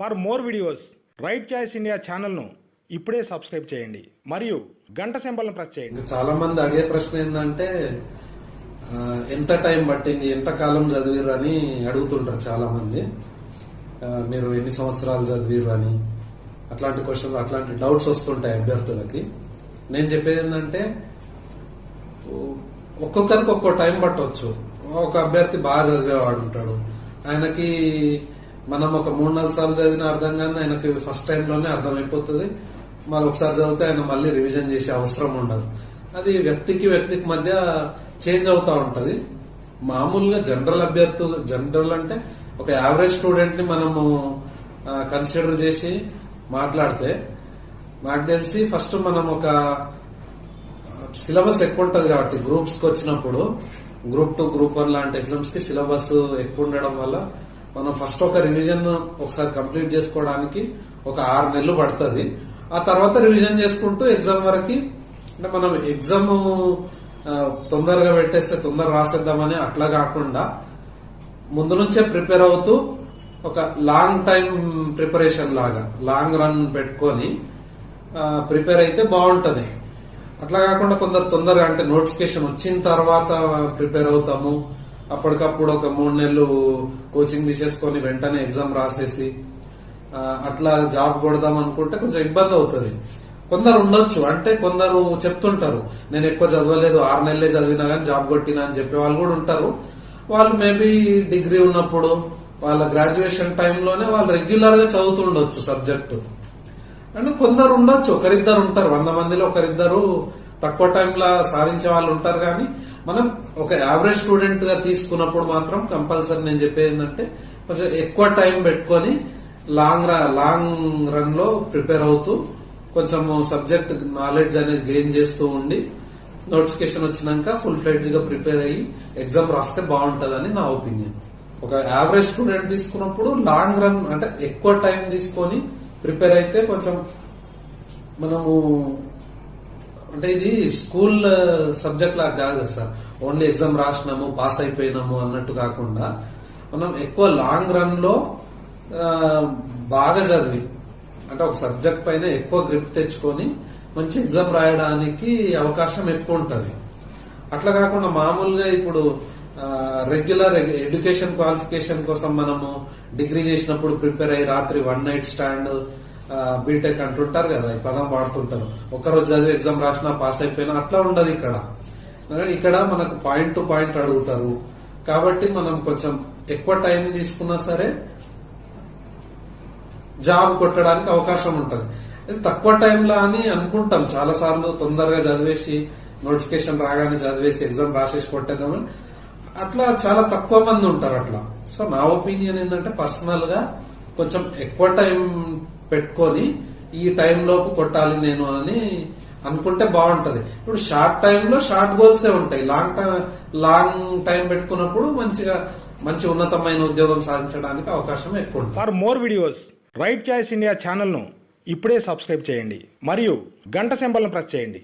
For more videos right choice India ఛానల్ను ఇప్పుడే subscribe చేయండి. మరియు గంట సింబల్ను ప్రెస్ చేయండి. చాలా మంది అడిగే ప్రశ్న ఏంటంటే ఎంత టైం పట్టింది ఎంత కాలం చదివిర్రు అని అడుగుతుంటారు చాలా మంది మీరు ఎన్ని సంవత్సరాలు చదివిర్రు అని అట్లాంటి క్వశ్చన్స్ అట్లాంటి డౌట్స్ వస్తుంటాయి అభ్యర్థులకి. నేను చెప్పేది ఏంటంటే ఒక్కొక్కరికి ఒక్కో టైం పట్టవచ్చు ఒక అభ్యర్థి బాగా చదివేవాడు ఉంటాడు. ఆయనకి మనం ఒక మూడు నాలుగు సార్లు చదివిన అర్థం కానీ ఆయనకి ఫస్ట్ టైంలోనే అర్థమైపోతుంది. మళ్ళీ ఒకసారి చదివితే ఆయన మళ్ళీ రివిజన్ చేసే అవసరం ఉండదు. అది వ్యక్తికి వ్యక్తికి మధ్య చేంజ్ అవుతా ఉంటది. మామూలుగా జనరల్ అభ్యర్థులు జనరల్ అంటే ఒక యావరేజ్ స్టూడెంట్ని మనము కన్సిడర్ చేసి మాట్లాడితే నాకు తెలిసి ఫస్ట్ మనం ఒక సిలబస్ ఎక్కువ ఉంటుంది కాబట్టి గ్రూప్స్కి వచ్చినప్పుడు గ్రూప్ టూ గ్రూప్ వన్ లాంటి ఎగ్జామ్స్కి సిలబస్ ఎక్కువ ఉండడం వల్ల మనం ఫస్ట్ ఒక రివిజన్ ఒకసారి కంప్లీట్ చేసుకోవడానికి ఒక ఆరు నెలలు పడుతుంది. ఆ తర్వాత రివిజన్ చేసుకుంటూ ఎగ్జామ్ వరకు అంటే మనం ఎగ్జామ్ తొందరగా పెట్టేస్తే తొందర రాసేద్దామని అట్లా కాకుండా ముందు నుంచే ప్రిపేర్ అవుతూ ఒక లాంగ్ టైం ప్రిపరేషన్ లాగా లాంగ్ రన్ పెట్టుకొని ప్రిపేర్ అయితే బాగుంటుంది. అట్లా కాకుండా కొందరు తొందరగా అంటే నోటిఫికేషన్ వచ్చిన తర్వాత ప్రిపేర్ అవుతాము. అప్పటికప్పుడు ఒక మూడు నెలలు కోచింగ్ తీసేసుకొని వెంటనే ఎగ్జామ్ రాసేసి అట్లా జాబ్ కొడదాం అనుకుంటే కొంచెం ఇబ్బంది అవుతుంది. కొందరు ఉండొచ్చు అంటే కొందరు చెప్తుంటారు నేను ఎక్కువ చదవలేదు ఆరు నెలలే చదివినా కానీ జాబ్ కొట్టినా అని చెప్పే వాళ్ళు కూడా ఉంటారు. వాళ్ళు మేబీ డిగ్రీ ఉన్నప్పుడు వాళ్ళ గ్రాడ్యుయేషన్ టైంలోనే వాళ్ళు రెగ్యులర్గా చదువుతుండొచ్చు సబ్జెక్టు అంటే కొందరు ఉండొచ్చు ఒకరిద్దరు ఉంటారు వంద మందిలో ఒకరిద్దరు తక్కువ టైంలో సాధించే వాళ్ళు ఉంటారు కానీ మనం ఒక యావరేజ్ స్టూడెంట్గా తీసుకున్నప్పుడు మాత్రం కంపల్సరీ నేను చెప్పేది ఏంటంటే కొంచెం ఎక్కువ టైం పెట్టుకొని లాంగ్ లాంగ్ రన్లో ప్రిపేర్ అవుతూ కొంచెం సబ్జెక్ట్ నాలెడ్జ్ అనేది గెయిన్ చేస్తూ ఉండి నోటిఫికేషన్ వచ్చినాక ఫుల్ ఫ్లెడ్జ్గా ప్రిపేర్ అయ్యి ఎగ్జామ్ రాస్తే బాగుంటదని నా ఒపీనియన్ ఒక యావరేజ్ స్టూడెంట్ తీసుకున్నప్పుడు లాంగ్ రన్ అంటే ఎక్కువ టైం తీసుకొని ప్రిపేర్ అయితే కొంచెం మనము అంటే ఇది స్కూల్ సబ్జెక్ట్ లాగా కాదు కదా సార్. ఓన్లీ ఎగ్జామ్ రాసినాము పాస్ అయిపోయినాము అన్నట్టు కాకుండా మనం ఎక్కువ లాంగ్ రన్లో బాగా చదివి అంటే ఒక సబ్జెక్ట్ పైన ఎక్కువ గ్రిప్ తెచ్చుకొని మంచి ఎగ్జామ్ రాయడానికి అవకాశం ఎక్కువ ఉంటుంది. అట్లా కాకుండా మామూలుగా ఇప్పుడు రెగ్యులర్ ఎడ్యుకేషన్ క్వాలిఫికేషన్ కోసం మనము డిగ్రీ చేసినప్పుడు ప్రిపేర్ అయ్యి రాత్రి వన్ నైట్ స్టాండ్ బీటెక్ అంటుంటారు కదా ఈ పదం వాడుతుంటారు. ఒకరోజు చదివి ఎగ్జామ్ రాసినా పాస్ అయిపోయినా అట్లా ఉండదు ఇక్కడ. ఇక్కడ మనకు పాయింట్ టు పాయింట్ అడుగుతారు. కాబట్టి మనం కొంచెం ఎక్కువ టైం తీసుకున్నా సరే జాబ్ కొట్టడానికి అవకాశం ఉంటుంది. ఇది తక్కువ టైంలో అని అనుకుంటాం. చాలా సార్లు తొందరగా చదివేసి నోటిఫికేషన్ రాగానే చదివేసి ఎగ్జామ్ రాసేసి కొట్టేద్దామని. అట్లా చాలా తక్కువ మంది ఉంటారు అట్లా. సో నా ఒపీనియన్ ఏంటంటే పర్సనల్గా కొంచెం ఎక్కువ టైం పెట్టుకొని ఈ టైంలోపు కొట్టాలి నేను అని అనుకుంటే బాగుంటది. ఇప్పుడు షార్ట్ టైంలో షార్ట్ గోల్సే ఉంటాయి. లాంగ్ టైం లాంగ్ టైం పెట్టుకున్నప్పుడు మంచిగా మంచి ఉన్నతమైన ఉద్యోగం సాధించడానికి అవకాశం ఎక్కువ ఉంటుంది. For more videos right choice India ఛానల్ను ఇప్పుడే సబ్స్క్రైబ్ చేయండి. మరియు గంట సింబల్ను ప్రెస్ చేయండి.